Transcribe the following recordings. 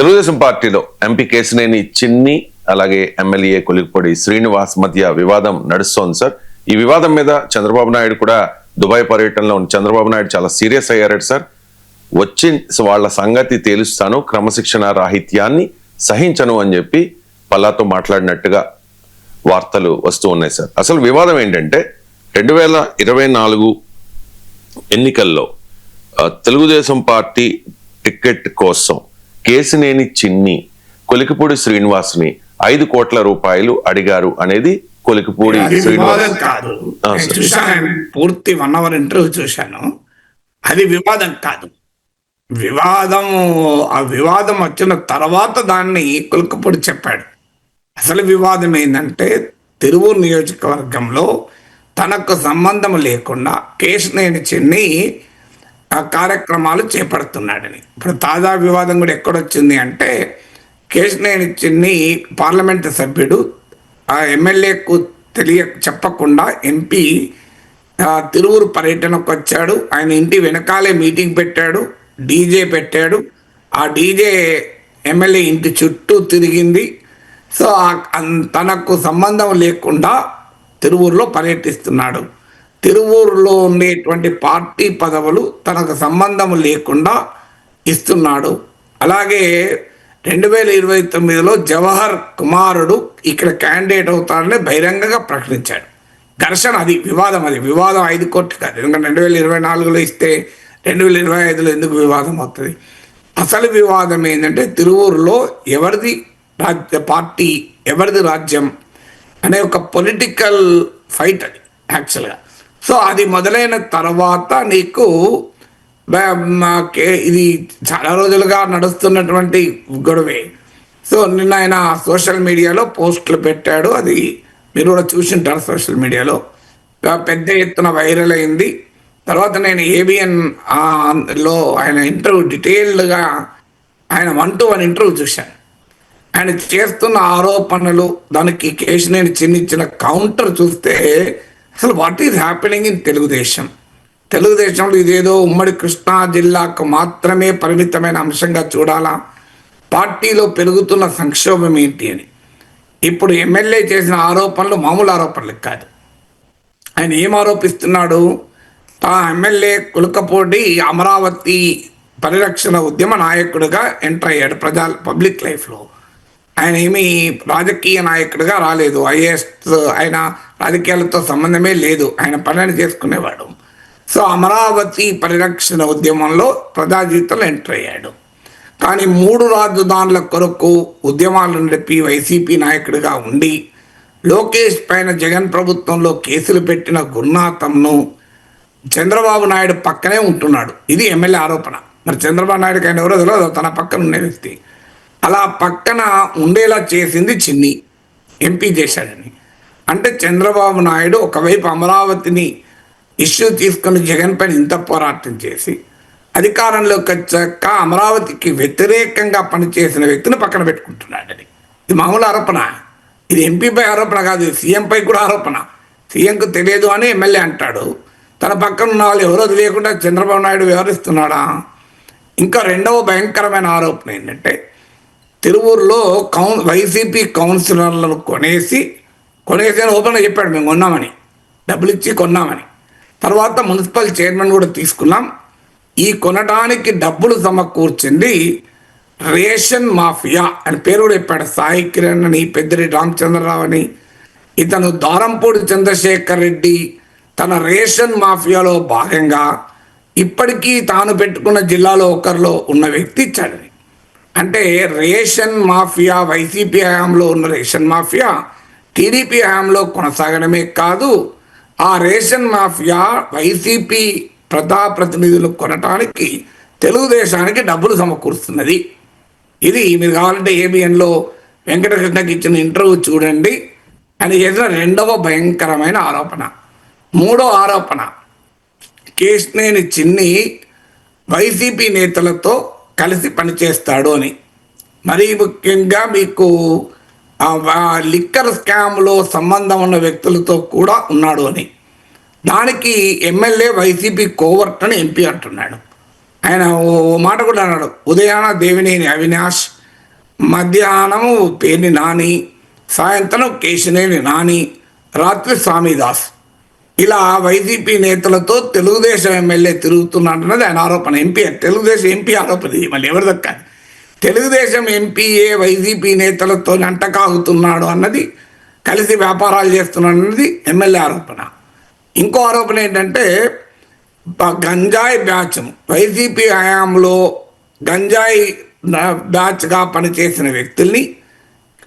తెలుగుదేశం పార్టీలో ఎంపీ కేసినేని చిన్ని అలాగే ఎమ్మెల్యే కొలిగిపొడి శ్రీనివాస్ మధ్య వివాదం నడుస్తోంది సార్. ఈ వివాదం మీద చంద్రబాబు నాయుడు కూడా దుబాయ్ పర్యటనలో ఉన్న చంద్రబాబు నాయుడు చాలా సీరియస్ అయ్యారట సార్. వచ్చి వాళ్ళ సంగతి తేలుస్తాను క్రమశిక్షణ రాహిత్యాన్ని సహించను అని చెప్పి పల్లాతో మాట్లాడినట్టుగా వార్తలు వస్తూ ఉన్నాయి సార్. అసలు వివాదం ఏంటంటే రెండు వేల ఇరవై నాలుగు ఎన్నికల్లో తెలుగుదేశం పార్టీ టికెట్ కోసం కేసినేని చిన్ని కొలికిపూడి శ్రీనివాస్ని ఐదు కోట్ల రూపాయలు అడిగారు అనేది కొలికిపూడి శ్రీనివాస్. కాదు. పూర్తి వన్ అవర్ ఇంటర్వ్యూ చూశాను. అది వివాదం కాదు. వివాదం ఆ వివాదం వచ్చిన తర్వాత దాన్ని కుల్కపూడి చెప్పాడు. అసలు వివాదం ఏంటంటే తిరువూరు నియోజకవర్గంలో తనకు సంబంధం లేకుండా కేశనేని చిన్ని ఆ కార్యక్రమాలు చేపడుతున్నాడని. ఇప్పుడు తాజా వివాదం కూడా ఎక్కడొచ్చింది అంటే కేశనేని చిన్ని పార్లమెంట్ సభ్యుడు. ఆ ఎమ్మెల్యేకు తెలియ చెప్పకుండా ఎంపీ తిరువురు పర్యటనకు వచ్చాడు. ఆయన ఇంటి వెనకాలే మీటింగ్ పెట్టాడు. డీజే పెట్టాడు. ఆ డీజే ఎమ్మెల్యే ఇంటి చుట్టూ తిరిగింది. సో తనకు సంబంధం లేకుండా తిరువూరులో పర్యటిస్తున్నాడు. తిరువూరులో ఉండేటువంటి పార్టీ పదవులు తనకు సంబంధం లేకుండా ఇస్తున్నాడు. అలాగే రెండు వేల ఇరవై తొమ్మిదిలో జవహర్ కుమారుడు ఇక్కడ క్యాండిడేట్ అవుతాడని బహిరంగంగా ప్రకటించాడు. ఘర్షణ అది వివాదం అది. వివాదం ఐదు కోట్లు కాదు. ఎందుకంటే రెండు వేల ఇరవై నాలుగులో ఇస్తే రెండు వేల ఇరవై ఐదులో ఎందుకు వివాదం అవుతుంది? అసలు వివాదం ఏంటంటే తిరువూరులో ఎవరిది రాజ్య పార్టీ ఎవరిది రాజ్యం అనే ఒక పొలిటికల్ ఫైట్ అది యాక్చువల్గా. సో అది మొదలైన తర్వాత నీకు ఇది చాలా రోజులుగా నడుస్తున్నటువంటి గొడవే. సో నిన్న ఆయన సోషల్ మీడియాలో పోస్టులు పెట్టాడు. అది మీరు కూడా చూసింటారు సోషల్ మీడియాలో. పెద్ద ఎత్తున వైరల్ అయింది. తర్వాత నేను ఏబిఎన్లో ఆయన ఇంటర్వ్యూ డీటెయిల్డ్గా ఆయన వన్ టు వన్ ఇంటర్వ్యూ చూశాను. ఆయన చేస్తున్న ఆరోపణలు దానికి కేశినేని చిన్నిచ్చిన కౌంటర్ చూస్తే అసలు what is happening in Telugu Desam తెలుగుదేశంలో ఇదేదో ఉమ్మడి కృష్ణా జిల్లాకు మాత్రమే పరిమితమైన అంశంగా చూడాలా? పార్టీలో పెరుగుతున్న సంక్షోభం ఏంటి అని. ఇప్పుడు ఎమ్మెల్యే చేసిన ఆరోపణలు మామూలు ఆరోపణలు కాదు. ఆయన ఏం ఆరోపిస్తున్నాడు? తా ఎమ్మెల్యే కులకపోటి అమరావతి పరిరక్షణ ఉద్యమ నాయకుడిగా ఎంటర్ అయ్యాడు ప్రజా పబ్లిక్ లైఫ్లో. ఆయన ఏమీ రాజకీయ నాయకుడిగా రాలేదు. ఐఏఎస్ ఆయన రాజకీయాలతో సంబంధమే లేదు. ఆయన పనిని చేసుకునేవాడు. సో అమరావతి పరిరక్షణ ఉద్యమంలో ప్రజా జీవితంలో ఎంటర్ అయ్యాడు. కానీ మూడు రాజధానుల కొరకు ఉద్యమాలు నడిపి వైసీపీ నాయకుడిగా ఉండి లోకేష్ పైన జగన్ ప్రభుత్వంలో కేసులు పెట్టిన గురునాథంను చంద్రబాబు నాయుడు పక్కనే ఉంటున్నాడు. ఇది ఎమ్మెల్యే ఆరోపణ. మరి చంద్రబాబు నాయుడు ఆయన ఎవరో తెలియదు తన పక్కన ఉండే వ్యక్తి. అలా పక్కన ఉండేలా చేసింది చిన్ని. ఎంపీ చేశాడని. అంటే చంద్రబాబు నాయుడు ఒకవైపు అమరావతిని ఇష్యూ తీసుకుని జగన్ పైన ఇంత పోరాటం చేసి అధికారంలోకి వచ్చాక అమరావతికి వ్యతిరేకంగా పనిచేసిన వ్యక్తిని పక్కన పెట్టుకుంటున్నాడని ఇది మామూలు ఆరోపణ. ఇది ఎంపీపై ఆరోపణ కాదు సీఎంపై కూడా ఆరోపణ. సీఎంకు తెలియదు అని ఎమ్మెల్యే అంటాడు. తన పక్కన ఉన్న వాళ్ళు ఎవరో తెలియకుండా చంద్రబాబు నాయుడు వ్యవహరిస్తున్నాడా? ఇంకా రెండవ భయంకరమైన ఆరోపణ ఏంటంటే తిరువూరులో కౌన్ వైసీపీ కౌన్సిలర్లను కొనేసి కొనేసి ఓపెన్గా చెప్పాడు మేము కొన్నామని. డబ్బులు ఇచ్చి కొన్నామని. తర్వాత మున్సిపల్ చైర్మన్ కూడా తీసుకున్నాం. ఈ కొనడానికి డబ్బులు సమకూర్చింది రేషన్ మాఫియా అని పేరు కూడా చెప్పాడు సాయి కిరణ్ అని పెద్దిరెడ్డి రామచంద్రరావు అని. ఇతను దారంపూడి చంద్రశేఖర్ రెడ్డి తన రేషన్ మాఫియాలో భాగంగా ఇప్పటికీ తాను పెట్టుకున్న జిల్లాలో ఒకరిలో ఉన్న వ్యక్తి ఇచ్చాడని అంటే రేషన్ మాఫియా వైసీపీ హయాంలో ఉన్న రేషన్ మాఫియా టీడీపీ హయాంలో కొనసాగడమే కాదు ఆ రేషన్ మాఫియా వైసీపీ ప్రజాప్రతినిధులు కొనటానికి తెలుగుదేశానికి డబ్బులు సమకూరుస్తున్నది. ఇది మీరు కావాలంటే ఏబిఎన్లో వెంకటకృష్ణకి ఇచ్చిన ఇంటర్వ్యూ చూడండి. అని చేసిన రెండవ భయంకరమైన ఆరోపణ. మూడో ఆరోపణ కేశినేని చిన్ని వైసీపీ నేతలతో కలిసి పనిచేస్తాడు అని. మరీ ముఖ్యంగా మీకు లిక్కర్ స్కామ్లో సంబంధం ఉన్న వ్యక్తులతో కూడా ఉన్నాడు అని. దానికి ఎమ్మెల్యే వైసీపీ కోవర్ట్ అని ఎంపీ అంటున్నాడు. ఆయన ఓ మాట కూడా అన్నాడు ఉదయాన దేవినేని అవినాష్ మధ్యాహ్నము పేని నాని సాయంత్రం కేశినేని నాని రాత్రి స్వామిదాస్ ఇలా వైసీపీ నేతలతో తెలుగుదేశం ఎమ్మెల్యే తిరుగుతున్నాడన్నది ఆయన ఆరోపణ. ఎంపీ తెలుగుదేశం ఎంపీ ఆరోపణ ఇది మళ్ళీ ఎవరి దక్కాలి? తెలుగుదేశం ఎంపీఏ వైసీపీ నేతలతో అంటకాగుతున్నాడు అన్నది కలిసి వ్యాపారాలు చేస్తున్నాడు అన్నది ఎమ్మెల్యే ఆరోపణ. ఇంకో ఆరోపణ ఏంటంటే గంజాయి బ్యాచ్ వైసీపీ హయాంలో గంజాయి బ్యాచ్గా పనిచేసిన వ్యక్తుల్ని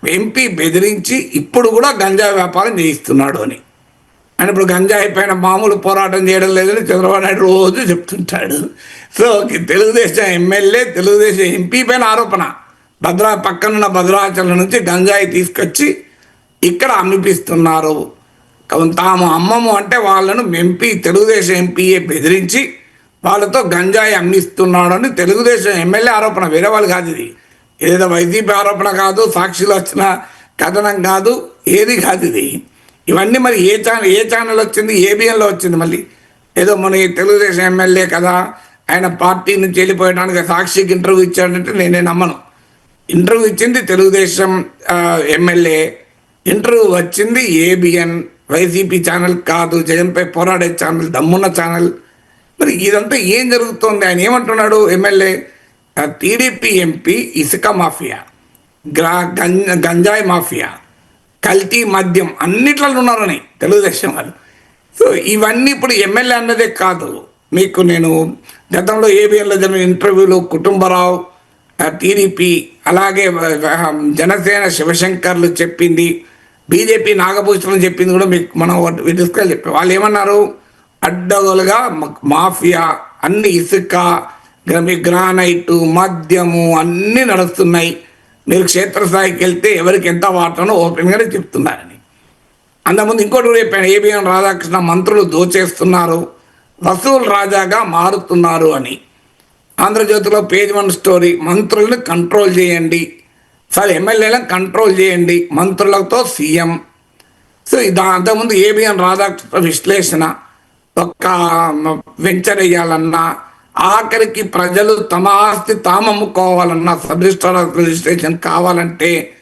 ఎంపీ బెదిరించి ఇప్పుడు కూడా గంజాయి వ్యాపారం చేయిస్తున్నాడు అని. ఆయన ఇప్పుడు గంజాయి పైన మామూలు పోరాటం చేయడం లేదని చంద్రబాబు నాయుడు రోజు చెప్తుంటాడు. So Telugu Desam MLA Telugu Desam MP పైన ఆరోపణ. భద్రా పక్కనున్న భద్రాచలం నుంచి గంజాయి తీసుకొచ్చి ఇక్కడ అమ్మిపిస్తున్నారు. కావున తాము అమ్మము అంటే వాళ్ళను ఎంపీ తెలుగుదేశం ఎంపీఏ బెదిరించి వాళ్ళతో గంజాయి అమ్మిస్తున్నాడు అని తెలుగుదేశం ఎమ్మెల్యే ఆరోపణ. వేరే వాళ్ళు కాదు ఇది. ఏదో వైసీపీ ఆరోపణ కాదు సాక్షిలో వచ్చిన కథనం కాదు ఏది కాదు ఇది. ఇవన్నీ మరి ఏ ఛానల్ ఏ ఛానల్ వచ్చింది? ఏబిఎన్లో వచ్చింది మళ్ళీ? ఏదో మన ఈ తెలుగుదేశం ఎమ్మెల్యే కదా ఆయన పార్టీ నుంచి వెళ్ళిపోయడానికి సాక్షికి ఇంటర్వ్యూ ఇచ్చాడంటే నేనే నమ్మను. ఇంటర్వ్యూ ఇచ్చింది తెలుగుదేశం ఎమ్మెల్యే. ఇంటర్వ్యూ వచ్చింది ఏబిఎన్ వైసీపీ ఛానల్ కాదు జగన్పై పోరాడే ఛానల్ దమ్మున్న ఛానల్. మరి ఇదంతా ఏం జరుగుతోంది? ఆయన ఏమంటున్నాడు ఎమ్మెల్యే? టీడీపీ ఎంపీ ఇసుక మాఫియా గ్రా గంజాయి మాఫియా. కల్తీ మద్యం అన్నిట్లలో ఉన్నారని తెలుగుదేశం వాళ్ళు. సో ఇవన్నీ ఇప్పుడు ఎమ్మెల్యే అన్నదే కాదు. మీకు నేను గతంలో ఏబిఎన్లో జరిగిన ఇంటర్వ్యూలో కుటుంబరావు టీడీపీ అలాగే జనసేన శివశంకర్లు చెప్పింది బీజేపీ నాగభూషణం చెప్పింది కూడా మీకు మనం డిస్కస్ చెప్పాం. వాళ్ళు ఏమన్నారు? అడ్డగోలుగా మాఫియా అన్ని ఇసుక గ్రానైటు మద్యము అన్నీ నడుస్తున్నాయి. మీరు క్షేత్రస్థాయికి వెళ్తే ఎవరికి ఎంత వాటానో ఓపెన్గానే చెప్తున్నారని. అంతకుముందు ఇంకోటి కూడా చెప్పాను ఏబిఎన్ రాధాకృష్ణ మంత్రులు దోచేస్తున్నారు వసూలు రాజాగా మారుతున్నారు అని. ఆంధ్రజ్యోతిలో పేజ్ వన్ స్టోరీ మంత్రులను కంట్రోల్ చేయండి. సరే ఎమ్మెల్యేలను కంట్రోల్ చేయండి మంత్రులతో సీఎం. సో దా అంతకుముందు ఏబిఎన్ రాధాకృష్ణ విశ్లేషణ ఒక్క వెంచర్ వేయాలన్నా ఆఖరికి ప్రజలు తమ ఆస్తి తాము అమ్ముకోవాలన్నా సబ్ రిజిస్టర్ రిజిస్ట్రేషన్ కావాలంటే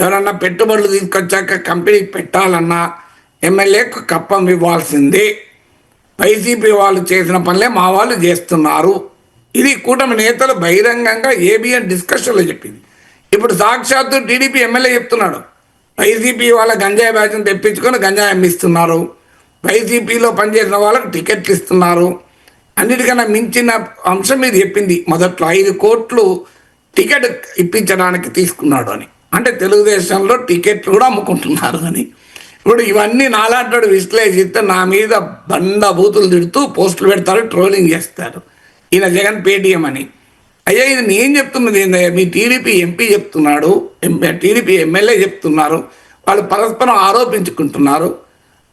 ఎవరన్నా పెట్టుబడులు తీసుకొచ్చాక కంపెనీకి పెట్టాలన్నా ఎమ్మెల్యేకు కప్పం ఇవ్వాల్సిందే. వైసీపీ వాళ్ళు చేసిన పనులే మా వాళ్ళు చేస్తున్నారు. ఇది కూటమి నేతలు బహిరంగంగా ఏబిఎన్ డిస్కషన్లో చెప్పింది. ఇప్పుడు సాక్షాత్తు టీడీపీ ఎమ్మెల్యే చెప్తున్నాడు. వైసీపీ వాళ్ళ గంజాయి బ్యాచ్ని తెప్పించుకొని గంజాయి అమ్మిస్తున్నారు. వైసీపీలో పనిచేసిన వాళ్ళకు టికెట్లు ఇస్తున్నారు. అన్నిటికన్నా మించిన అంశం మీద చెప్పింది మొదట్లో ఐదు కోట్లు టికెట్ ఇప్పించడానికి తీసుకున్నాడు అని. అంటే తెలుగుదేశంలో టికెట్లు కూడా అమ్ముకుంటున్నారు అని. ఇప్పుడు ఇవన్నీ నాలాంటి విశ్లేషిస్తే నా మీద బండ బూతులు తిడుతూ పోస్టులు పెడతారు ట్రోలింగ్ చేస్తారు. ఈయన జగన్ పేటీఎం అని. అయ్యా ఇది నేను చెప్తున్నది ఏందయ్యా? మీ టీడీపీ ఎంపీ చెప్తున్నాడు టీడీపీ ఎమ్మెల్యే చెప్తున్నారు వాళ్ళు పరస్పరం ఆరోపించుకుంటున్నారు.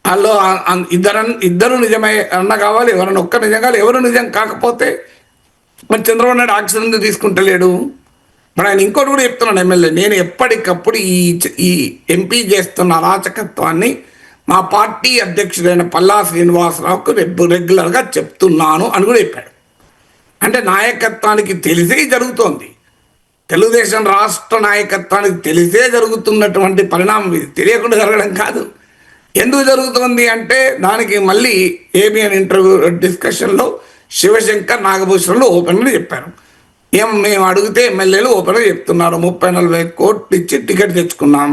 వాళ్ళు ఇద్దరు ఇద్దరు నిజమే అన్న కావాలి ఎవరన్నా ఒక్క నిజం కావాలి ఎవరు నిజం కాకపోతే మరి చంద్రబాబు నాయుడు ఆక్సిజన్ తీసుకుంటలేడు? మరి ఆయన ఇంకోటి కూడా చెప్తున్నాను ఎమ్మెల్యే నేను ఎప్పటికప్పుడు ఈ ఈ ఎంపీ చేస్తున్న అరాచకత్వాన్ని మా పార్టీ అధ్యక్షుడైన పల్లా శ్రీనివాసరావుకు రెగ్యు- రెగ్యులర్గా చెప్తున్నాను అని కూడా చెప్పాడు. అంటే నాయకత్వానికి తెలిసే జరుగుతోంది. తెలుగుదేశం రాష్ట్ర నాయకత్వానికి తెలిసే జరుగుతున్నటువంటి పరిణామం ఇది. తెలియకుండా జరగడం కాదు. ఎందుకు జరుగుతోంది అంటే దానికి మళ్ళీ ఏబిఎన్ ఇంటర్వ్యూ డిస్కషన్లో శివశంకర్ నాగభూషణులు ఓపెన్గా చెప్పారు. ఏం మేము అడిగితే ఎమ్మెల్యేలు ఓపెన్గా చెప్తున్నారు. ముప్పై నలభై కోట్లు ఇచ్చి టికెట్ తెచ్చుకున్నాం.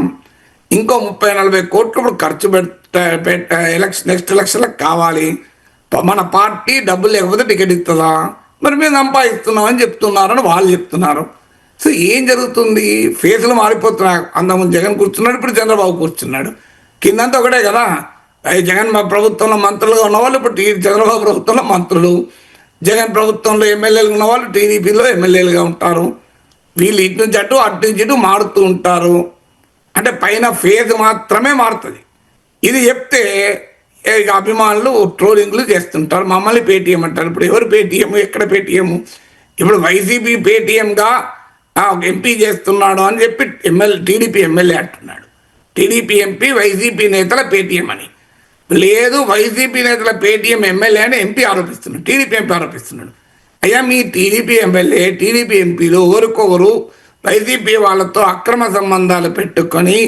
ఇంకో ముప్పై నలభై కోట్లు ఇప్పుడు ఖర్చు పెట్ట పెట్ట ఎలక్షన్ నెక్స్ట్ ఎలక్షన్లకు కావాలి. మన పార్టీ డబ్బులు లేకపోతే టికెట్ ఇస్తుందా? మరి మేము సంపాదిస్తున్నాం అని చెప్తున్నారని వాళ్ళు చెప్తున్నారు. సో ఏం జరుగుతుంది? ఫేసులు మారిపోతున్నాయి. అంతకుముందు జగన్ కూర్చున్నాడు ఇప్పుడు చంద్రబాబు కూర్చున్నాడు. కిందంతా ఒకటే కదా. జగన్ మా ప్రభుత్వంలో మంత్రులుగా ఉన్నవాళ్ళు ఇప్పుడు చంద్రబాబు ప్రభుత్వంలో మంత్రులు. జగన్ ప్రభుత్వంలో ఎమ్మెల్యేలు ఉన్నవాళ్ళు టీడీపీలో ఎమ్మెల్యేలుగా ఉంటారు. వీళ్ళు ఇటు నుంచి అటు అటు నుంచి ఇటు మారుతూ ఉంటారు. అంటే పైన ఫేజ్ మాత్రమే మారుతుంది. ఇది చెప్తే ఇక అభిమానులు ట్రోలింగ్లు చేస్తుంటారు. మమ్మల్ని పేటీఎం అంటారు. ఇప్పుడు ఎవరు పేటీఎం? ఎక్కడ పేటీఎం? ఇప్పుడు వైసీపీ పేటీఎంగా ఎంపీ చేస్తున్నాడు అని చెప్పి ఎమ్మెల్యే టీడీపీ ఎమ్మెల్యే అంటున్నాడు. టీడీపీ ఎంపీ వైసీపీ నేతల పేటీఎం అని. లేదు వైసీపీ నేతల పేటీఎం ఎమ్మెల్యే అని ఎంపీ ఆరోపిస్తున్నాడు టీడీపీ ఎంపీ ఆరోపిస్తున్నాడు. అయ్యా మీ టీడీపీ ఎమ్మెల్యే టీడీపీ ఎంపీలు ఒకరికొకరు వైసీపీ వాళ్ళతో అక్రమ సంబంధాలు పెట్టుకొని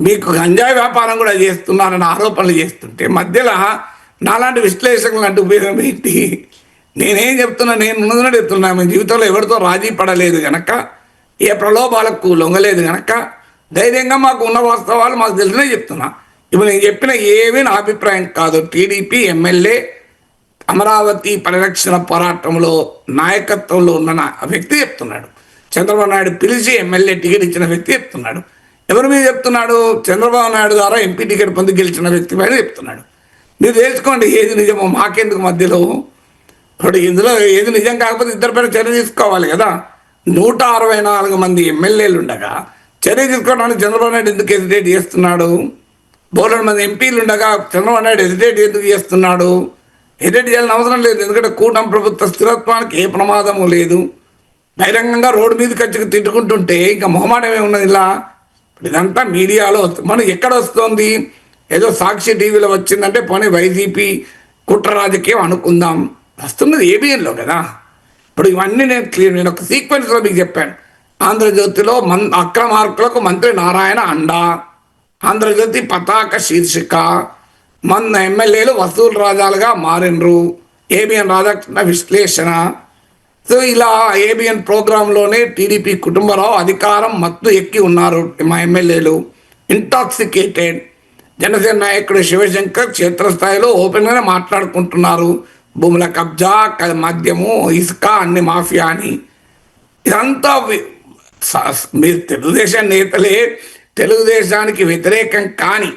మీకు గంజాయి వ్యాపారం కూడా చేస్తున్నారని ఆరోపణలు చేస్తుంటే మధ్యలో నాలాంటి విశ్లేషకులు అంటే ఉపయోగం ఏంటి? నేనేం చెప్తున్నా నేను ముందుగా చెప్తున్నా మీ జీవితంలో ఎవరితో రాజీ పడలేదు గనక ఏ ప్రలోభాలకు లొంగలేదు గనక ధైర్యంగా మాకు ఉన్న వాస్తవాలు మాకు తెలిసినే చెప్తున్నా. ఇప్పుడు నేను చెప్పిన ఏమీ నా అభిప్రాయం కాదు. టీడీపీ ఎమ్మెల్యే అమరావతి పరిరక్షణ పోరాటంలో నాయకత్వంలో ఉన్న నా- వ్యక్తి చెప్తున్నాడు. చంద్రబాబు నాయుడు పిలిచి ఎమ్మెల్యే టికెట్ ఇచ్చిన వ్యక్తి చెప్తున్నాడు. ఎవరి మీద చెప్తున్నాడు? చంద్రబాబు నాయుడు ద్వారా ఎంపీ టికెట్ పొంది గెలిచిన వ్యక్తి మీద చెప్తున్నాడు. మీరు తెలుసుకోండి ఏది నిజమో మాకెందుకు మధ్యలో? ఇప్పుడు ఇందులో ఏది నిజం కాకపోతే ఇద్దరి పేరు చర్య తీసుకోవాలి కదా. నూట అరవై నాలుగు మంది ఎమ్మెల్యేలు ఉండగా చర్య తీసుకోవడానికి చంద్రబాబు నాయుడు ఎందుకు హెసిటేట్ చేస్తున్నాడు? బోలెడు మంది ఎంపీలు ఉండగా చంద్రబాబు నాయుడు హెసిటేట్ ఎందుకు చేస్తున్నాడు? హెసిటేట్ చేయాలని అవసరం లేదు. ఎందుకంటే కూటమి ప్రభుత్వ స్థిరత్వానికి ఏ ప్రమాదము లేదు. బహిరంగంగా రోడ్డు మీదకి వచ్చి తిట్టుకుంటుంటే ఇంకా మొహమాటమే ఉన్నది ఇలా? ఇప్పుడు ఇదంతా మీడియాలో వస్తుంది మనం ఎక్కడ వస్తుంది? ఏదో సాక్షి టీవీలో వచ్చిందంటే పోనీ వైసీపీ కుట్ర రాజకీయం అనుకుందాం. వస్తున్నది ఏబిఎన్లో కదా. ఇప్పుడు ఇవన్నీ నేను క్లియర్ నేను ఒక సీక్వెన్స్లో మీకు చెప్పాను. ఆంధ్రజ్యోతిలో మన్ అక్రమార్కులకు మంత్రి నారాయణ అండా. ఆంధ్రజ్యోతి పతాక శీర్షిక. మన ఎమ్మెల్యేలు వసూలు రాజాలుగా మారినరు ఏబిఎన్ రాధాకృష్ణ విశ్లేషణ. సో ఇలా ఏబిఎన్ ప్రోగ్రాంలోనే టీడీపీ కుటుంబరావు అధికారం మత్తు ఎక్కి ఉన్నారు మా ఎమ్మెల్యేలు. ఇంటాక్సికేటెడ్ జనసేన నాయకుడు శివశంకర్ క్షేత్రస్థాయిలో ఓపెన్గానే మాట్లాడుకుంటున్నారు. భూముల కబ్జా క- మద్యము ఇసుక అన్ని మాఫియా అని. ఇదంతా వి- మీరు తెలుగుదేశం నేతలే తెలుగుదేశానికి వ్యతిరేకం కాని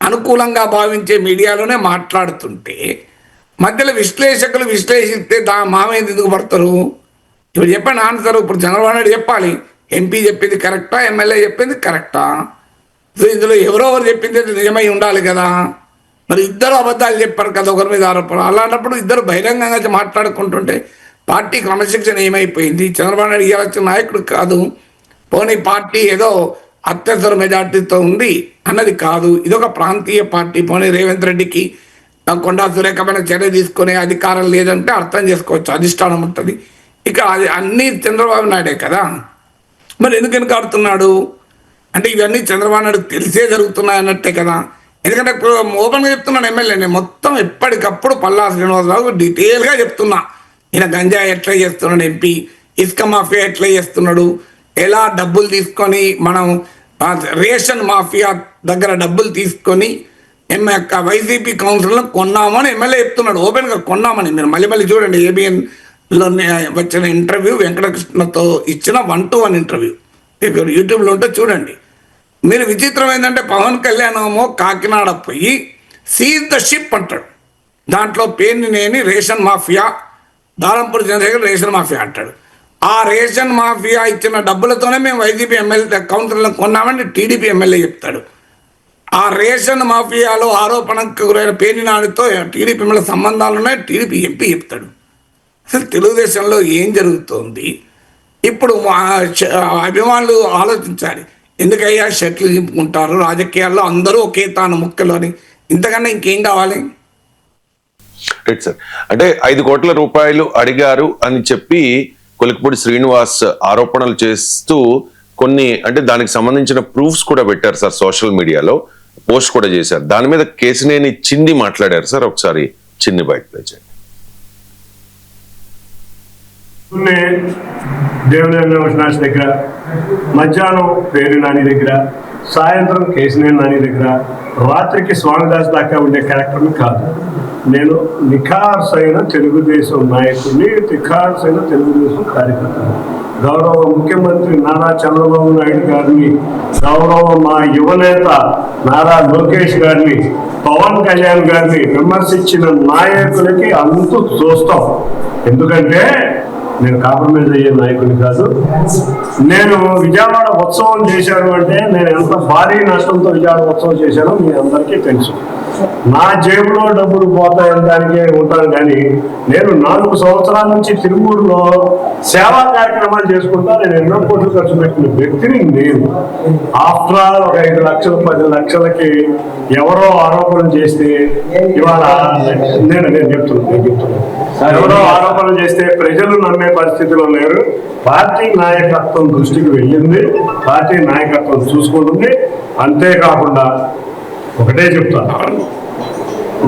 అనుకూలంగా భావించే మీడియాలోనే మాట్లాడుతుంటే మధ్యలో విశ్లేషకులు విశ్లేషిస్తే దా మామయ్య ఎందుకు పడతారు? ఇప్పుడు చెప్పండి ఆన్సర్ ఇప్పుడు చంద్రబాబు నాయుడు చెప్పాలి ఎంపీ చెప్పింది కరెక్టా ఎమ్మెల్యే చెప్పింది కరెక్టా? ఇందులో ఎవరో ఎవరు చెప్పింది అయితే నిజమై ఉండాలి కదా. మరి ఇద్దరు అబద్ధాలు చెప్పారు కదా ఒకరి మీద ఆరోపణ అలాంటప్పుడు ఇద్దరు బహిరంగంగా మాట్లాడుకుంటుంటే పార్టీ క్రమశిక్షణ ఏమైపోయింది? చంద్రబాబు నాయుడు ఇవ్వాల్సిన నాయకుడు కాదు. పోనీ పార్టీ ఏదో అత్యవసర మెజార్టీతో ఉంది అన్నది కాదు. ఇదొక ప్రాంతీయ పార్టీ. పోనీ రేవంత్ రెడ్డికి కొండా సురేఖమైన చర్య తీసుకునే అధికారం లేదంటే అర్థం చేసుకోవచ్చు. అధిష్టానం ఉంటుంది. ఇక అది అన్నీ చంద్రబాబు నాయుడే కదా. మరి ఎందుకు ఎందుకు ఆడుతున్నాడు అంటే ఇవన్నీ చంద్రబాబు నాయుడు తెలిసే జరుగుతున్నాయి అన్నట్టే కదా. ఎందుకంటే ఓపెన్గా చెప్తున్నాను ఎమ్మెల్యే నేను మొత్తం ఎప్పటికప్పుడు పల్లా శ్రీనివాసరావు డీటెయిల్గా చెప్తున్నా. ఈయన గంజా ఎట్లా చేస్తున్నాడు ఎంపీ? ఇసుక మాఫియా ఎట్లా చేస్తున్నాడు? ఎలా డబ్బులు తీసుకొని మనం రేషన్ మాఫియా దగ్గర డబ్బులు తీసుకొని ఎమ్మె వైసీపీ కౌన్సిల్లో కొన్నామని ఎమ్మెల్యే చెప్తున్నాడు. ఓపెన్గా కొన్నామని. మీరు మళ్ళీ మళ్ళీ చూడండి ఏబిఎన్లో వచ్చిన ఇంటర్వ్యూ వెంకటకృష్ణతో ఇచ్చిన వన్ టు వన్ ఇంటర్వ్యూ. మీరు యూట్యూబ్లో ఉంటే చూడండి. మీరు విచిత్రం ఏంటంటే పవన్ కళ్యాణ్ ఏమో కాకినాడ పోయి సీజ్ ద షిప్ అంటాడు. దాంట్లో Peruneni ration mafia Darampur Chandrasekhar ration mafia అంటాడు. ఆ రేషన్ మాఫియా ఇచ్చిన డబ్బులతోనే మేము వైసీపీ ఎమ్మెల్యే కౌన్సిల్లో కొన్నామని టీడీపీ ఎమ్మెల్యే చెప్తాడు. ఆ రేషన్ మాఫియాలో ఆరోపణకు గురైన పేరినాడితో టీడీపీ ఎమ్మెల్యే సంబంధాలు ఉన్నాయి టీడీపీ ఎంపీ చెప్తాడు. అసలు తెలుగుదేశంలో ఏం జరుగుతోంది? ఇప్పుడు అభిమానులు ఆలోచించాలి. ఎందుకయ్యా షర్ట్లు దింపుకుంటారు రాజకీయాల్లో అందరూ ఒకే తాను ముక్కలోని ఇంతకన్నా ఇంకేం కావాలి? రైట్ సార్ అంటే ఐదు కోట్ల రూపాయలు అడిగారు అని చెప్పి కొలికపూడి శ్రీనివాస్ ఆరోపణలు చేస్తూ కొన్ని అంటే దానికి సంబంధించిన ప్రూఫ్స్ కూడా పెట్టారు సార్ సోషల్ మీడియాలో పోస్ట్ కూడా చేశారు. దాని మీద కేసినేని చింది మాట్లాడారు సార్. ఒకసారి చిన్ని బయట ప్లే చేయండి దగ్గర మధ్యాహ్నం పేరు నాని దగ్గర సాయంత్రం కేసినేని నాని దగ్గర రాత్రికి స్వామిదాస్ దాకా ఉండే క్యారెక్టర్ కాదు. నేను నిఖార్సైన తెలుగుదేశం నాయకుడిని నిఖార్స్ అయిన తెలుగుదేశం కార్యకర్త గౌరవ ముఖ్యమంత్రి నారా చంద్రబాబు నాయుడు గారిని గౌరవ మా యువనేత నారా లోకేష్ గారిని పవన్ కళ్యాణ్ గారిని విమర్శించిన నాయకులకి అంతు చూస్తాం ఎందుకంటే నేను కాంప్రమైజ్ అయ్యే నాయకుని కాదు. నేను విజయవాడ ఉత్సవం చేశాను అంటే నేను ఎంత భారీ నష్టంతో విజయవాడ ఉత్సవం చేశానో మీ అందరికీ తెలుసు. నా జేబులో డబ్బులు పోతాయని దానికే ఉంటాను కానీ నేను నాలుగు సంవత్సరాల నుంచి తిరుమూరులో సేవా కార్యక్రమాలు చేసుకుంటా నేను ఎన్నో కోట్లు ఖర్చు పెట్టిన వ్యక్తిని నేను. ఆఫ్టర్ ఆల్ ఒక ఐదు లక్షలు పది లక్షలకి ఎవరో ఆరోపణలు చేస్తే ఇవాళ నేను నేను చెప్తున్నాను నేను చెప్తున్నాను ఎవరో ఆరోపణలు చేస్తే ప్రజలు నమ్మే పరిస్థితిలో లేరు. పార్టీ నాయకత్వం దృష్టికి వెళ్ళింది. పార్టీ నాయకత్వం చూసుకుంటుంది. అంతేకాకుండా ఒకటే చెప్తాను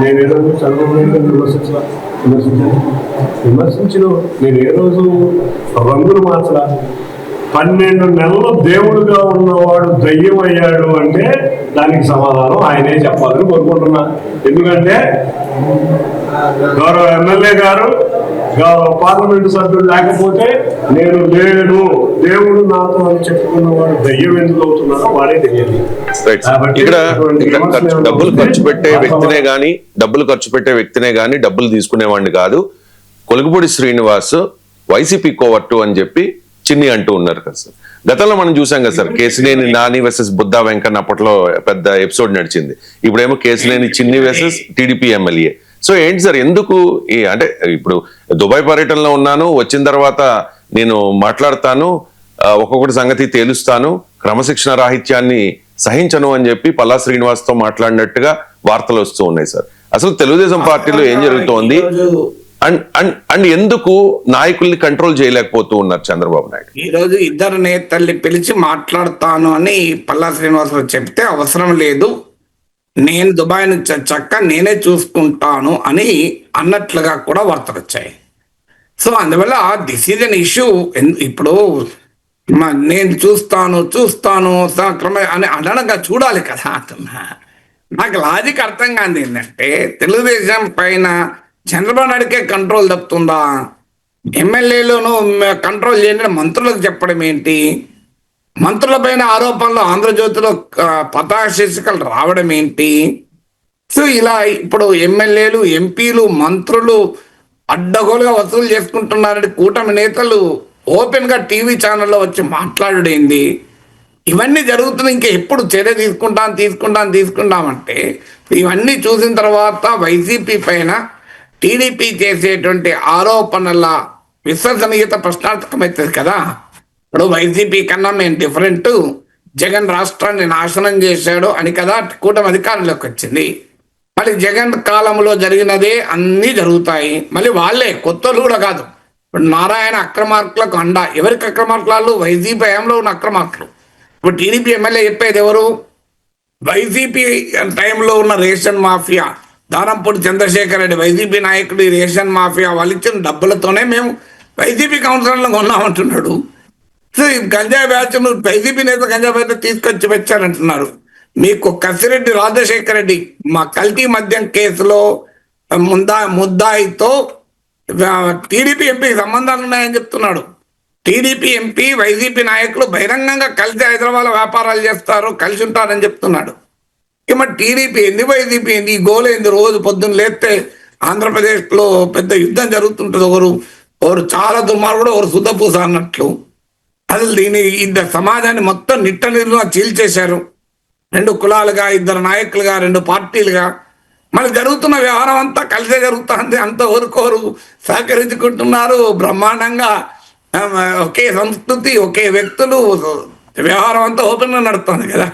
నేను ఏ రోజు చంద్రబాబు విమర్శించలా? విమర్శించాను విమర్శించిన నేను ఏ రోజు రంగులు మార్చలా? పన్నెండు నెలలు దేవుడుగా ఉన్నవాడు దయ్యం అయ్యాడు అంటే దానికి సమాధానం ఆయనే చెప్పాలని కోరుకుంటున్నా. ఎందుకంటే గౌరవ ఎమ్మెల్యే గారు పార్లమెంటు సభ్యుడు లేకపోతే నేను లేను. దేవుడు నాతో అని చెప్పుకున్నవాడు దయ్యం ఎందుకు అవుతున్నారో వాడే తెలియదు. ఇక్కడ డబ్బులు ఖర్చు పెట్టే. వ్యక్తినే గాని డబ్బులు ఖర్చు పెట్టే వ్యక్తినే గాని డబ్బులు తీసుకునేవాడిని కాదు. కొలుగుపూడి శ్రీనివాస్ వైసీపీ కోవట్టు అని చెప్పి చిన్ని అంటూ ఉన్నారు కదా సార్. గతంలో మనం చూసాం కదా సార్ కేసినేని నాని వర్సెస్ బుద్ధా వెంకన్న అప్పట్లో పెద్ద ఎపిసోడ్ నడిచింది. ఇప్పుడేమో Kesineni Chinni versus TDP MLA. So ఏంటి సార్ ఎందుకు ఈ అంటే ఇప్పుడు దుబాయ్ పర్యటనలో ఉన్నాను వచ్చిన తర్వాత నేను మాట్లాడతాను ఒక్కొక్కటి సంగతి తేలుస్తాను క్రమశిక్షణ రాహిత్యాన్ని సహించను అని చెప్పి పల్లా శ్రీనివాస్తో మాట్లాడినట్టుగా వార్తలు వస్తూ ఉన్నాయి సార్. అసలు తెలుగుదేశం పార్టీలో ఏం జరుగుతోంది? అండ్ అండ్ అండ్ ఎందుకు నాయకుల్ని కంట్రోల్ చేయలేకపోతూ ఉన్నారు చంద్రబాబు నాయుడు? ఈ రోజు ఇద్దరు నేతల్ని పిలిచి మాట్లాడతాను అని పల్లా శ్రీనివాసరావు చెప్తే అవసరం లేదు. నేను దుబాయ్ నుంచి వచ్చాక నేనే చూసుకుంటాను అని అన్నట్లుగా కూడా వార్తలు వచ్చాయి. సో అందువల్ల దిస్ ఈజ్ అన్ ఇష్యూ ఇప్పుడు మ- నేను చూస్తాను చూస్తాను సక్రమ అని అనగా చూడాలి కదా అంటున్నా నాకు లాజిక్ అర్థం కాదు ఏంటంటే తెలుగుదేశం పైన చంద్రబాబు నాయుడుకే కంట్రోల్ తప్పుతుందా? ఎమ్మెల్యేలను కంట్రోల్ చేయని మంత్రులకు చెప్పడం ఏంటి? మంత్రులపైన ఆరోపణలు ఆంధ్రజ్యోతిలో పతాశీర్షికలు పతాక శీర్షికలు రావడం ఏంటి? సో ఇలా ఇప్పుడు ఎమ్మెల్యేలు ఎంపీలు మంత్రులు అడ్డగోలుగా వసూలు చేసుకుంటున్నారని కూటమి నేతలు ఓపెన్గా టీవీ ఛానల్లో వచ్చి మాట్లాడేంది ఇవన్నీ జరుగుతున్నాయి ఇంకా ఎప్పుడు చర్య తీసుకుంటాం తీసుకుంటాం తీసుకుంటామంటే ఇవన్నీ చూసిన తర్వాత వైసీపీ పైన టీడీపీ చేసేటువంటి ఆరోపణల విశ్వసనీయత ప్రశ్నార్థకమవుతుంది కదా. ఇప్పుడు వైసీపీ కన్నా మేము డిఫరెంట్ జగన్ రాష్ట్రాన్ని నాశనం చేశాడు అని కదా కూటమి అధికారంలోకి వచ్చింది. మళ్ళీ జగన్ కాలంలో జరిగినదే అన్నీ జరుగుతాయి. మళ్ళీ వాళ్ళే కొత్తలు కూడా కాదు. ఇప్పుడు నారాయణ అక్రమార్కులకు అండ. ఎవరికి అక్రమార్కులు వైసీపీ హయాంలో ఉన్న అక్రమార్కులు. ఇప్పుడు టీడీపీ ఎమ్మెల్యే చెప్పేది ఎవరు? వైసీపీ టైంలో ఉన్న ration mafia. Danampudi Chandrasekhar Reddy YCP నాయకుడు రేషన్ మాఫియా వాళ్ళు ఇచ్చిన డబ్బులతోనే మేము వైసీపీ కౌన్సిలర్లో కొన్నామంటున్నాడు. సో ఈ గంజాయి బ్యాచ్ వైసీపీ నేత గంజాయి బ్యాచ్ తీసుకొచ్చి వచ్చారంటున్నారు మీకు కసిరెడ్డి రాజశేఖర రెడ్డి మా కల్తీ మద్యం కేసులో ముందా ముద్దాయితో టీడీపీ ఎంపీ సంబంధాలు ఉన్నాయని చెప్తున్నాడు. టీడీపీ ఎంపీ వైసీపీ నాయకులు బహిరంగంగా కలిసి హైదరాబాద్ వ్యాపారాలు చేస్తారు కలిసి ఉంటారని చెప్తున్నాడు. ఇక మరి టీడీపీ ఏంది వైసీపీ ఏంది? ఈ రోజు పొద్దున్న లేస్తే ఆంధ్రప్రదేశ్లో పెద్ద యుద్ధం జరుగుతుంటుంది. ఒకరు ఒకరు చాలా దుర్మార్గుడు ఒకరు సుద్దపూస అన్నట్లు. అసలు దీని ఇద్దరు సమాజాన్ని మొత్తం నిట్ట నిర్ణయం చీల్చేశారు. రెండు కులాలుగా ఇద్దరు నాయకులుగా రెండు పార్టీలుగా. మరి జరుగుతున్న వ్యవహారం అంతా కలిసే జరుగుతుంది. అంత ఊరుకోరు సహకరించుకుంటున్నారు బ్రహ్మాండంగా. ఒకే సంస్కృతి ఒకే వ్యక్తులు వ్యవహారం అంతా ఓపెన్గా నడుస్తుంది కదా.